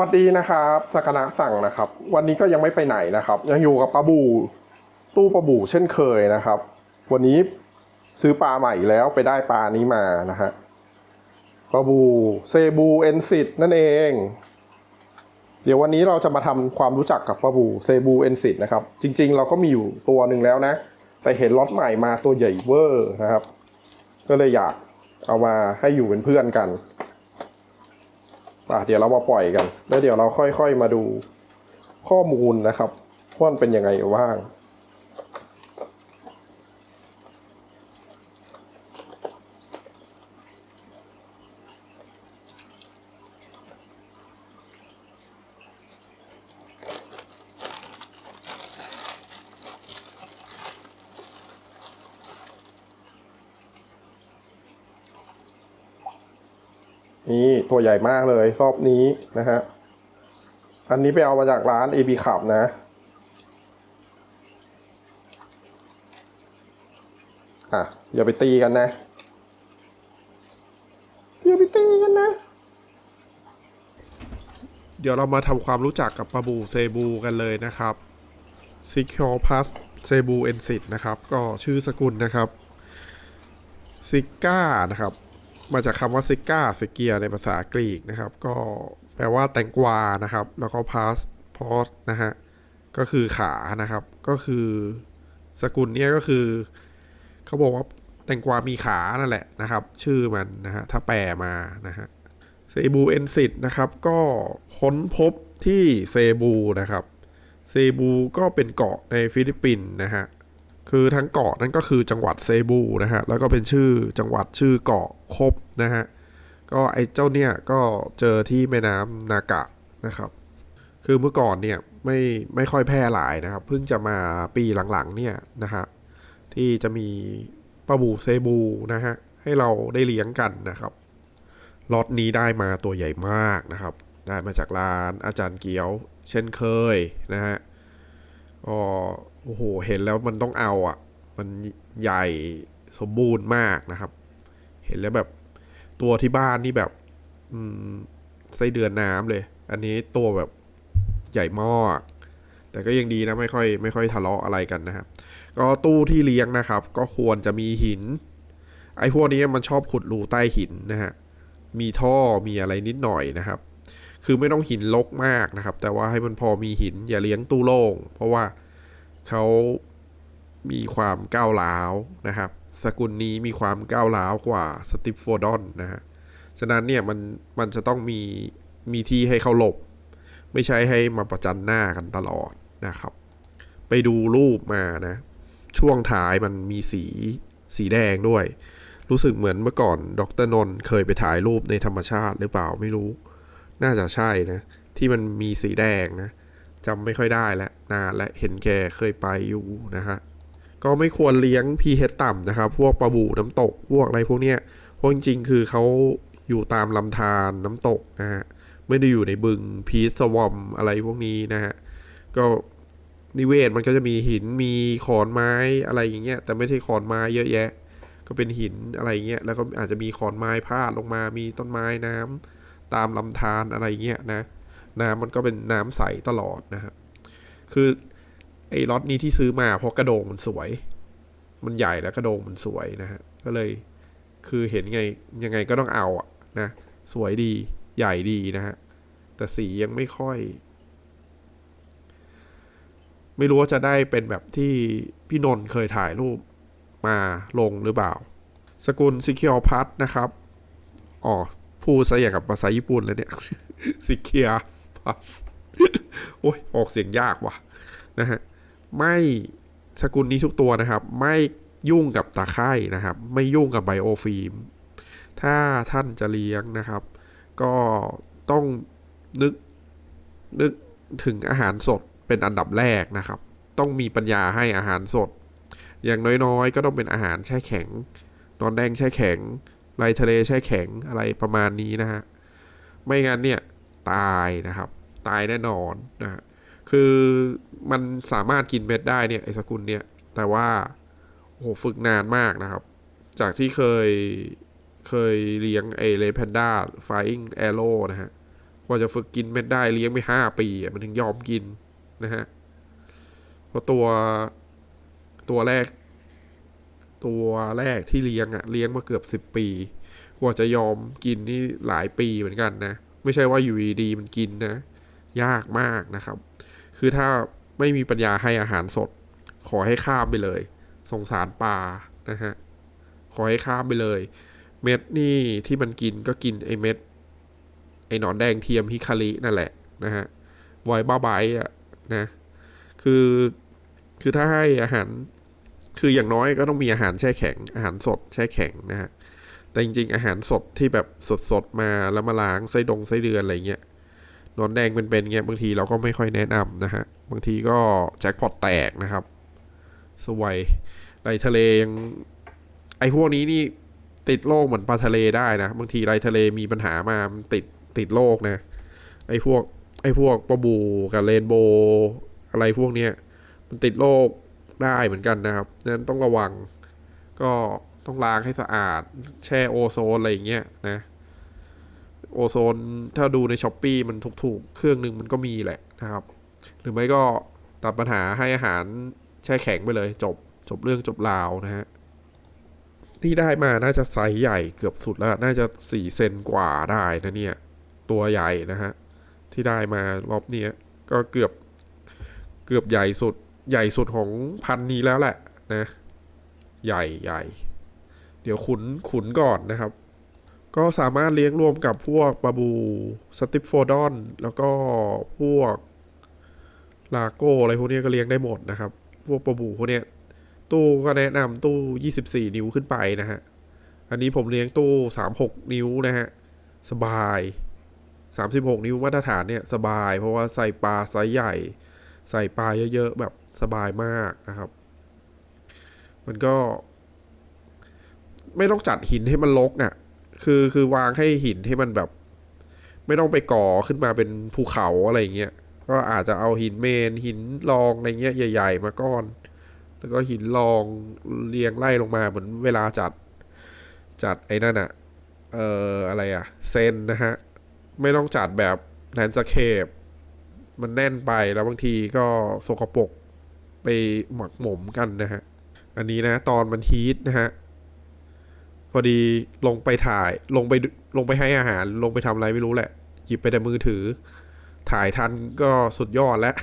สวัสดีนะครับสักนะสั่งนะครับ วันนี้ก็ยังไม่ไปไหนนะครับ ยังอยู่กับปลาบูตู้ปลาบูเช่นเคยนะครับ วันนี้ซื้อปลาใหม่แล้วไปได้ปลานี้มานะฮะปลาบูเซบูเอนซิตนั่นเอง เดี๋ยววันนี้เราจะมาทำความรู้จักกับปลาบูเซบูเอนซิตนะครับ จริง ๆ เราก็มีอยู่ตัวหนึ่งแล้วนะ แต่เห็นล็อตใหม่มาตัวใหญ่เวอร์นะครับ ก็เลยอยากเอามาให้อยู่เป็นเพื่อนกัน อะเดี๋ยวเรามาปล่อยกัน แล้วเดี๋ยวเราค่อยๆมาดูข้อมูลนะครับว่ามันเป็นยังไงบ้าง นี่ตัวใหญ่มากเลยรอบนี้นะฮะ อันนี้ไปเอามาจากร้าน AB ขับนะอะอย่าไปตีกันนะ อย่าไปตีกันนะ เดี๋ยวเรามาทำความรู้จักกับปลาบูเซบูกันเลยนะครับ Secure Plus เซบูเอนซิตนะครับ ก็ชื่อสกุลนะครับซิก้านะครับ มาจากคำว่าซิก้าซิเกียในภาษากรีกนะครับ ก็แปลว่าแตงกวานะครับ แล้วก็พาสพอสนะฮะก็คือขานะครับ ก็คือสกุลเนี้ยก็คือเขาบอกว่าแตงกวามีขานั่นแหละนะครับ ชื่อมันนะฮะถ้าแปลมานะฮะเซบูเอนซิตนะครับก็ค้นพบที่เซบูนะครับ เซบูก็เป็นเกาะในฟิลิปปินส์นะฮะ คือทั้งเกาะนั่นก็คือจังหวัดเซบูนะฮะ แล้วก็เป็นชื่อจังหวัดชื่อเกาะคบนะฮะ ก็ไอ้เจ้าเนี่ยก็เจอที่แม่น้ำนากะนะครับ คือเมื่อก่อนเนี่ยไม่ไม่ค่อยแพร่หลายนะครับ เพิ่งจะมาปีหลังๆเนี่ยนะฮะที่จะมีปลาบูเซบูนะฮะให้เราได้เลี้ยงกันนะครับล็อตนี้ได้มาตัวใหญ่มากนะครับ ได้มาจากร้านอาจารย์เกียว เช่นเคยนะฮะก็ โอ้โห เห็นแล้วมันต้องเอาอะ มันใหญ่สมบูรณ์มากนะครับ เห็นแล้วแบบตัวที่บ้านนี่แบบ อืมไส้เดือนน้ำเลย อันนี้ตัวแบบใหญ่มากแต่ก็ยังดีนะไม่ค่อยไม่ค่อยทะเลาะอะไรกันนะครับ ก็ตู้ที่เลี้ยงนะครับ ก็ควรจะมีหิน ไอ้พวกนี้มันชอบขุดรูใต้หินนะฮะ มีท่อมีอะไรนิดหน่อยนะครับ คือไม่ต้องหินลกมากนะครับ แต่ว่าให้มันพอมีหินอย่าเลี้ยงตู้โล่งเพราะว่า เขามีความก้าวร้าวนะครับ สกุลนี้มีความก้าวร้าวกว่าสติปโฟดอนนะฮะ ฉะนั้นเนี่ยมันมันจะต้องมีมีที่ให้เขาหลบ ไม่ใช่ให้มาประจันหน้ากันตลอดนะครับ ไปดูรูปมานะ ช่วงท้ายมันมีสีสีแดงด้วย รู้สึกเหมือนเมื่อก่อนดรนนเคยไปถ่ายรูปในธรรมชาติหรือเปล่าไม่รู้ น่าจะใช่นะ ที่มันมีสีแดงนะ จำไม่ค่อยได้แล้วนานและเห็นแกเคยไปอยู่นะฮะก็ไม่ควรเลี้ยง pH ต่ำนะครับ พวกปลาบูน้ำตก พวกอะไรพวกเนี้ยเพราะจริงๆ คือเขาอยู่ตามลำธารน้ำตกนะฮะ ไม่ได้อยู่ในบึงพีสวอมอะไรพวกนี้นะฮะ ก็นิเวศมันก็จะมีหิน มีขอนไม้อะไรอย่างเงี้ย แต่ไม่ใช่ขอนไม้เยอะแยะ ก็เป็นหินอะไรเงี้ย แล้วก็อาจจะมีขอนไม้พาดลงมา มีต้นไม้น้ำตามลำธารอะไรเงี้ยนะ น้ำมันก็เป็นน้ำใสตลอดนะครับคือไอ้ล็อตนี้ที่ซื้อมาเพราะกระโดงมันสวย มันใหญ่แล้วกระโดงมันสวยนะฮะก็เลยคือเห็นไงยังไงก็ต้องเอาอะนะสวยดีใหญ่ดีนะฮะแต่สียังไม่ค่อย ไม่รู้ว่าจะได้เป็นแบบที่พี่นนท์เคยถ่ายรูปมาลงหรือเปล่า สกุลซิคิอพัทนะครับ อ๋อพูดซะอย่างกับภาษาญี่ปุ่นเลยเนี่ยซิเคีย พัสโอ้ยออกเสียงยากว่ะนะฮะไม่สกุลนี้ทุกตัวนะครับ ไม่ยุ่งกับตะไคร่นะครับ ไม่ยุ่งกับไบโอฟิล์มถ้าท่านจะเลี้ยงนะครับ ก็ต้องนึกนึกถึงอาหารสดเป็นอันดับแรกนะครับ ต้องมีปัญญาให้อาหารสด อย่างน้อยๆ ก็ต้องเป็นอาหารแช่แข็ง นอนแดงแช่แข็งไรทะเลแช่แข็งอะไรประมาณนี้นะฮะไม่งั้นเนี่ยตายนะครับ ตายแน่นอนนะฮะคือมันสามารถกินเม็ดได้เนี่ยไอสกุลเนี่ย แต่ว่าโหฝึกนานมากนะครับ จากที่เคยเคยเลี้ยงไอเลแพนด้าไฟอิงแอโร่นะฮะกว่าจะฝึกกินเม็ดได้เลี้ยงไปห้าปี มันถึงยอมกินนะฮะเพราะตัวตัวแรก ตัวแรกที่เลี้ยงอะเลี้ยงมาเกือบสิบปี กว่าจะยอมกินนี่หลายปีเหมือนกันนะ ไม่ใช่ว่าอยู่ดีมันกินนะ ยากมากนะครับ คือถ้าไม่มีปัญญาให้อาหารสด ขอให้ข้ามไปเลย สงสารปลานะฮะ ขอให้ข้ามไปเลย เม็ดนี่ที่มันกินก็กินไอเม็ด ไอหนอนแดงเทียมฮิคารินั่นแหละนะฮะไวบ้าไบอะนะ คือ คือถ้าให้อาหาร คืออย่างน้อยก็ต้องมีอาหารแช่แข็ง อาหารสดแช่แข็งนะฮะแต่จริงๆ อาหารสดที่แบบสดๆมาแล้วมาล้างไส้ดงไส้เดือนอะไรเงี้ย นอนแดงเป็นๆเงี้ยบางทีเราก็ไม่ค่อยแนะนำนะฮะ บางทีก็แจ็คพอตแตกนะครับ สวยไรทะเลยังไอพวกนี้นี่ติดโรคเหมือนปลาทะเลได้นะ บางทีไรทะเลมีปัญหามามันติดติดโรคนะ ไอพวกไอพวกปลาบูกับเรนโบว์อะไรพวกเนี้ยมันติดโรคได้เหมือนกันนะครับนั้นต้องระวัง ก็ต้องล้างให้สะอาด แช่โอโซนอะไรอย่างเงี้ยนะ โอโซนถ้าดูในช้อปปีมันถูกๆ เครื่องหนึ่งมันก็มีแหละนะครับ หรือไม่ก็ตัดปัญหาให้อาหารแช่แข็งไปเลย จบจบเรื่องจบราวนะฮะที่ได้มาน่าจะไซส์ใหญ่เกือบสุดแล้ว น่าจะสี่เซนกว่าได้นะเนี่ย ตัวใหญ่นะฮะ ที่ได้มารอบนี้ก็เกือบเกือบใหญ่สุด ใหญ่สุดของพันนี้แล้วแหละนะ ใหญ่ใหญ่ เดี๋ยวขุนขุนก่อนนะครับ ก็สามารถเลี้ยงรวมกับพวกปลาบูสติปโฟดอน แล้วก็พวกลาโก้อะไรพวกนี้ก็เลี้ยงได้หมดนะครับ พวกปลาบูพวกนี้ตู้ก็แนะนำตู้ 24 นิ้วขึ้นไปนะฮะ อันนี้ผมเลี้ยงตู้ 36 นิ้วนะฮะ สบาย 36 นิ้วมาตรฐานเนี่ยสบาย เพราะว่าใส่ปลาไซส์ใหญ่ ใส่ปลาเยอะๆแบบสบายมากนะครับ มันก็ ไม่ต้องจัดหินให้มันลกอะ คือคือวางให้หินให้มันแบบ ไม่ต้องไปก่อขึ้นมาเป็นภูเขาอะไรเงี้ยก็อาจจะเอาหินเมนหินรองอะไรเงี้ยใหญ่ ๆ มาก้อน แล้วก็หินรองเรียงไล่ลงมาเหมือนเวลาจัดจัดไอ้นั่นอะเอ่ออะไรอะเซนนะฮะ ไม่ต้องจัดแบบแลนสเคปมันแน่นไปแล้วบางทีก็สกปรกไปหมักหมมกันนะฮะ อันนี้นะตอนมันฮีทนะฮะ พอดีลงไปถ่ายลงไปลงไปให้อาหาร ลงไปทำอะไรไม่รู้แหละ หยิบไปแต่มือถือ ถ่ายทันก็สุดยอดแล้ว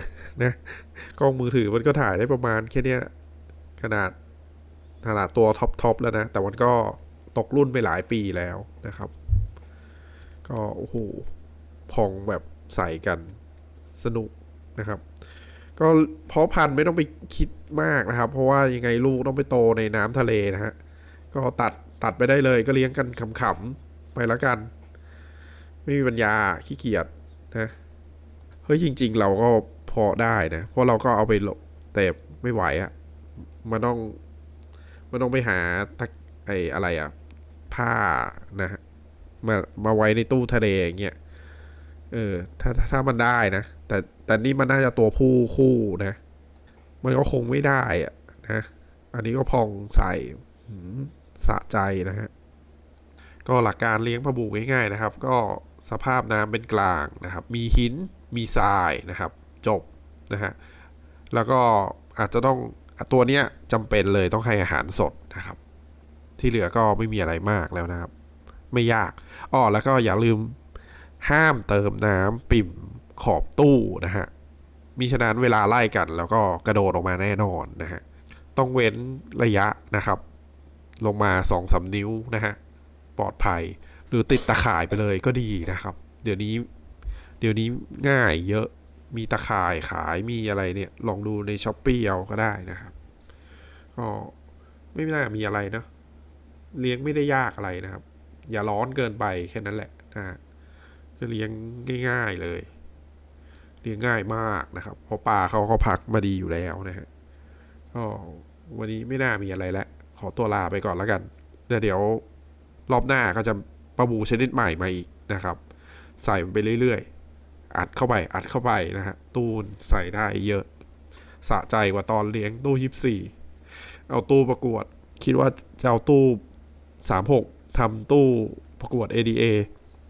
นะกล้องมือถือมันก็ถ่ายได้ประมาณแค่นี้ขนาดขนาดตัวท็อปทอปแล้วนะ แต่มันก็ตกรุ่นไปหลายปีแล้วนะครับ ก็โอ้โหพองแบบใส่กันสนุกนะครับ ก็เพาะพันธุ์ไม่ต้องไปคิดมากนะครับ เพราะว่ายังไงลูกต้องไปโตในน้ำทะเลนะฮะก็ตัด ตัดไปได้เลยก็เลี้ยงกันขำๆไปแล้วกัน ไม่มีปัญญาขี้เกียจนะเฮ้ยจริง ๆ เราก็พอได้นะเพราะเราก็เอาไปหลบแต่ไม่ไหวอะ่ะมันต้องมันต้องไปหาไออะไรอะ่ะผ้านะมามาไว้ในตู้ทะเลอย่างเงี้ยเออถ้าถ้ามันได้นะ แต่แต่นี่มันน่าจะตัวผู้คู่นะ มันก็คงไม่ได้อะนะ อันนี้ก็พองใส่ สะใจนะฮะก็หลักการเลี้ยงปลาบูง่ายๆนะครับ ก็สภาพน้ำเป็นกลางนะครับ มีหินมีทรายนะครับ จบนะฮะแล้วก็อาจจะต้องตัวเนี้ยจำเป็นเลยต้องให้อาหารสดนะครับ ที่เหลือก็ไม่มีอะไรมากแล้วนะครับ ไม่ยากอ้อแล้วก็อย่าลืมห้ามเติมน้ำปิ่มขอบตู้นะฮะมิฉะนั้นเวลาไล่กัน แล้วก็กระโดดออกมาแน่นอนนะฮะต้องเว้นระยะนะครับ ลงมาสองสานิ้วนะฮะปลอดภัย หรือติดตะข่ายไปเลยก็ดีนะครับ เดี๋ยวนี้ เดี๋ยวนี้ง่ายเยอะมีตะข่ายขายมีอะไรเนี่ย ลองดูในช้อปปี้เอาก็ได้นะครับ ก็ไม่น่ามีอะไรเนอะเลี้ยงไม่ได้ยากอะไรนะครับ อย่าร้อนเกินไปแค่นั้นแหละนะก็เลี้ยงง่าย ๆเลย เลี้ยงง่ายมากนะครับ เพราะปลาเขาเขาพักมาดีอยู่แล้วนะฮะก็วันนี้ไม่น่ามีอะไรแล้ว ขอตัวลาไปก่อนแล้วกันเดี๋ยวรอบหน้าก็จะประบูชนิดใหม่มาอีกนะครับ ใส่มันไปเรื่อยๆ อัดเข้าไปอัดเข้าไปนะฮะตู้ใส่ได้เยอะ สะใจกว่าตอนเลี้ยงตู้ยิบสี่เอาตู้ประกวด คิดว่าจะเอาตู้สามหกทำตู้ประกวด ADA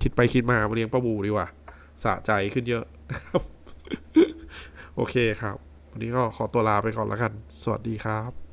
คิดไปคิดมามาเลี้ยงประบูดีกว่า สะใจขึ้นเยอะนะครับโอเคครับ วันนี้ก็ขอตัวลาไปก่อนแล้วกัน สวัสดีครับ